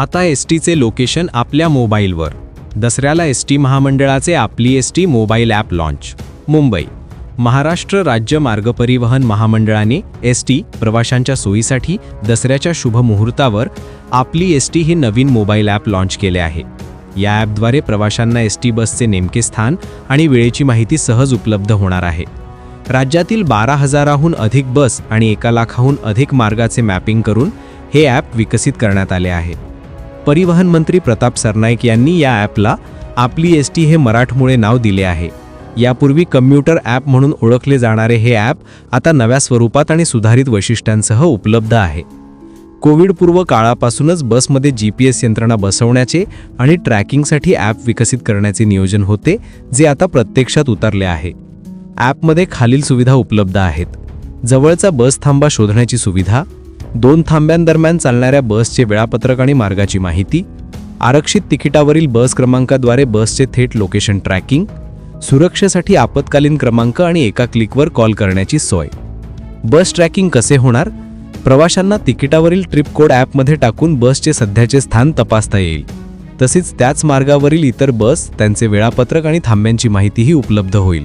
आता एस टीचे लोकेशन आपल्या मोबाईलवर. दसऱ्याला एस टी महामंडळाचे आपली S T mobile app launch Mumbai. Maharashtra राज्य मार्ग परिवहन महामंडळाने एस टी प्रवाशांच्या सोयीसाठी दसऱ्याच्या शुभ मुहूर्तावर आपली एस टी हे नवीन मोबाईल ॲप लॉन्च केले आहे. या ॲपद्वारे प्रवाशांना एस टी बसचे नेमके स्थान आणि वेळेची माहिती सहज उपलब्ध होणार आहे. राज्यातील बारा हजाराहून अधिक बस आणि एका लाखाहून अधिक मार्गाचे मॅपिंग करून हे ॲप विकसित करण्यात आले आहे. परिवहन मंत्री प्रताप सरनाईक यांनी या ॲपला आपली एस टी हे मराठमोळे नाव दिले आहे. यापूर्वी कम्प्युटर ॲप म्हणून ओळखले जाणारे हे ॲप आता नव्या स्वरूपात आणि सुधारित वैशिष्ट्यांसह उपलब्ध आहे. कोविडपूर्व काळापासूनच बसमध्ये जी पी एस यंत्रणा बसवण्याचे आणि ट्रॅकिंगसाठी ॲप विकसित करण्याचे नियोजन होते जे आता प्रत्यक्षात उतरले आहे. ॲपमध्ये खालील सुविधा उपलब्ध आहेत. जवळचा बस थांबा शोधण्याची सुविधा दोन थांब्यांदरम्यान चालणाऱ्या बसचे वेळापत्रक आणि मार्गाची माहिती आरक्षित तिकिटावरील बस क्रमांकाद्वारे बसचे थेट लोकेशन ट्रॅकिंग सुरक्षेसाठी आपत्कालीन क्रमांक आणि एका क्लिकवर कॉल करण्याची सोय. बस ट्रॅकिंग कसे होणार? प्रवाशांना तिकिटावरील ट्रिप कोड ॲपमध्ये टाकून बसचे सध्याचे स्थान तपासता येईल. तसेच त्याच मार्गावरील इतर बस त्यांचे वेळापत्रक आणि थांब्यांची माहितीही उपलब्ध होईल.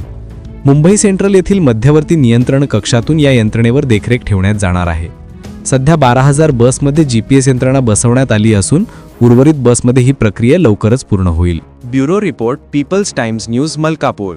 मुंबई सेंट्रल येथील मध्यवर्ती नियंत्रण कक्षातून या यंत्रणेवर देखरेख ठेवण्यात जाणार आहे. सध्या बारा हजार बसमध्ये जी पी एस यंत्रणा बसवण्यात आली असून उर्वरित बसमध्ये ही प्रक्रिया लवकरच पूर्ण होईल. Bureau report people's times news Malkapur.